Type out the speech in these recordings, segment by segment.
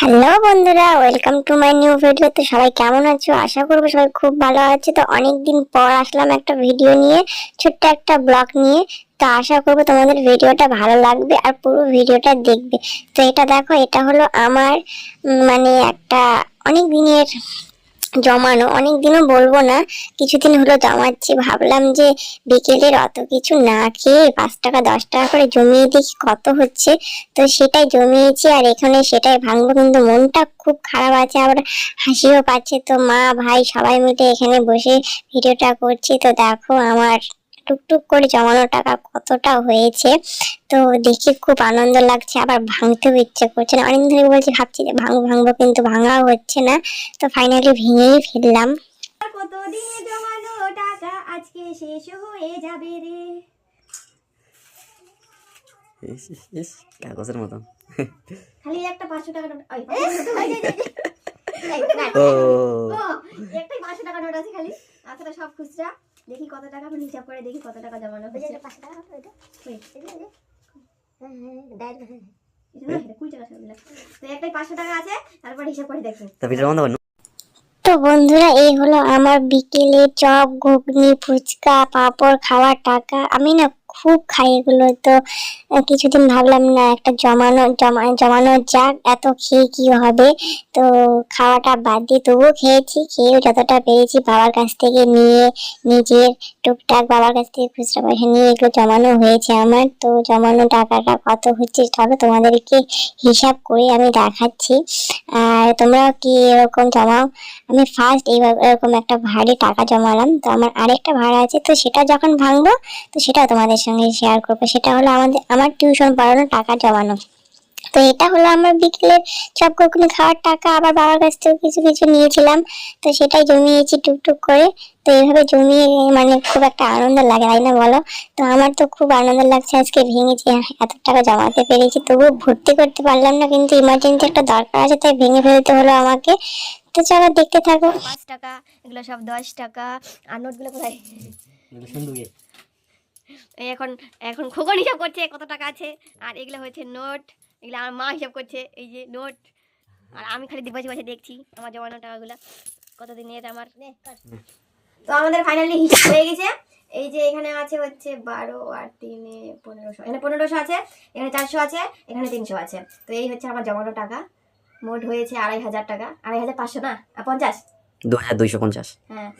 Hello বন্ধুরা welcome to my new video তো সবাই কেমন আছো? আশা করব সবাই খুব ভালো আছে। তো অনেকদিন পর আসলাম একটা ভিডিও নিয়ে, ছোট্ট একটা ব্লগ নিয়ে। তো আশা করব তোমাদের ভিডিওটা ভালো লাগবে আর পুরো ভিডিওটা দেখবে। তো এটা দেখো, এটা হলো আমার মানে একটা অনেক দিনের জমানো। অনেক দিনও বলব না, কিছুদিন হলো জমাচ্ছি। ভাবলাম যে বিকেলের অত কিছু না খেয়ে পাঁচ টাকা, দশ টাকা করে জমিয়ে দেখি কত হচ্ছে। তো সেটাই জমিয়েছি আর এখানে সেটাই ভাঙবো কিন্তু মনটা খুব খারাপ আছে, আবার হাসিও পাচ্ছে। তো মা, ভাই সবাই মিলে এখানে বসে ভিডিওটা করছি। তো দেখো আমার টুকটুক করে জমানো টাকা কতটা হয়েছে তো দেখে খুব আনন্দ লাগছে আবার ভাঙতেও ইচ্ছে করছে না। অনেক ধরে বলছি ভাবছি যে ভাঙবো ভাঙবো কিন্তু ভাঙাও হচ্ছে না। তো ফাইনালি ভেঙেই ফেললাম। কতদিনে জমানো টাকা আজকে শেষ হয়ে যাবে রে? ইস ইস ইস কাগজের মতন। খালি একটা পাঁচশো টাকা নোট ওই, এই, এই, না, ও। ও, একটাই পাঁচশো টাকা নোট আছে খালি। আচ্ছা সব খুচরা। দেখি কত টাকা আমি হিসাব করে দেখি কত টাকা জমানো হয়েছে ওই, এটা 5 টাকা সবগুলো। তো একটাই পাঁচশো টাকা আছে এটা হিসাব করে দেখো। তা ভিডিও বন্ধ করুন তো বন্ধুরা এই হলো আমার বিকেলে চপ ঘুগনি ফুচকা পাঁপড় খাওয়ার টাকা। আমি না খুব খাই এগুলো তো কিছুদিন ভাবলাম না, একটা জমানো, জমা, জমানো যাক, এত খেয়ে কি হবে? তো খাওয়াটা বাদ দিয়ে তবুও খেয়েছি, খেয়েও যতটা পেরেছি বাবার কাছ থেকে নিয়ে, নিজের টুকটাক বাবার কাছ থেকে খুচরা পয়সা নিয়ে এগুলো জমানো হয়েছে আমার। তো জমানো টাকাটা কত হচ্ছে চলো তোমাদেরকে হিসাব করে আমি দেখাচ্ছি। আর তোমরা কি এরকম জমাও? আমি ফার্স্ট এইভাবে এরকম একটা ভারী টাকা জমালাম। তো আমার আরেকটা ভাড়া আছে, তো সেটা যখন ভাঙবো, তো সেটা তোমাদের সঙ্গে শেয়ার করব সেটা হলো আমাদের আমার টিউশন পড়ানোর টাকা জমানো। তো এটা হলো আমার বিকেলের চপ ঘুগনি খাওয়ার টাকা আবার বাবার কাছ থেকে কিছু কিছু নিয়েছিলাম তো সেটাই জমিয়েছি টুকটুক করে। তো এইভাবে জমিয়ে মানে খুব একটা আনন্দ লাগে তাই না বলো? তো আমার তো খুব আনন্দ লাগছে আজকে ভেঙেছি এত টাকা জমাতে পেরেছি তবুও ভর্তি করতে পারলাম না কিন্তু ইমার্জেন্সি একটা দরকার আছে তাই ভেঙে ফেলতে হলো আমাকে। তো চলো দেখতে থাকো। পাঁচ টাকা এগুলো সব দশ টাকা আর নোটগুলো কোথায়? সুন্দর এই এখন এখন খোকন হিসাব করছে কত টাকা আছে। আর এগুলো হচ্ছে নোট এগুলো আমার মা হিসাব করছে এই যে নোট। আর আমি খালি বসে বসে দেখছি আমার জমানো টাকাগুলো কতদিনের আমার। তো আমাদের ফাইনালি হিসাব হয়ে গেছে। এই যে এখানে আছে হচ্ছে বারো আর তিনে পনেরোশো। এখানে পনেরোশো আছে এখানে চারশো আছে এখানে তিনশো আছে। তো এই হচ্ছে আমার জমানো টাকা। মোট হয়েছে আড়াই হাজার টাকা। আড়াই হাজার পাঁচশো না? পঞ্চাশ? দু হাজার দুইশো পঞ্চাশ। হ্যাঁ।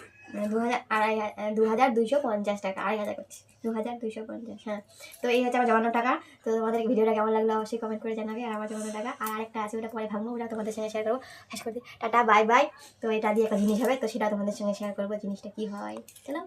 দু হাজার আড়াই দু হাজার দুইশো পঞ্চাশ টাকা, আড়াই হাজার করছি দু হাজার দুশো পঞ্চাশ হ্যাঁ। তো এই হচ্ছে আমার জমানো টাকা। তো তোমাদের ভিডিওটা কেমন লাগল অবশ্যই কমেন্ট করে জানাবে। আমার জমানো টাকা, আর আরেকটা আছে, ওটা পরে ভাঙবো, ওটা তোমাদের সঙ্গে শেয়ার করব। শেষ করতে টাটা বাই বাই তো এটা দিয়ে একটা জিনিস হবে, তো সেটা তোমাদের সঙ্গে শেয়ার করব, জিনিসটা কি হয়। চলো।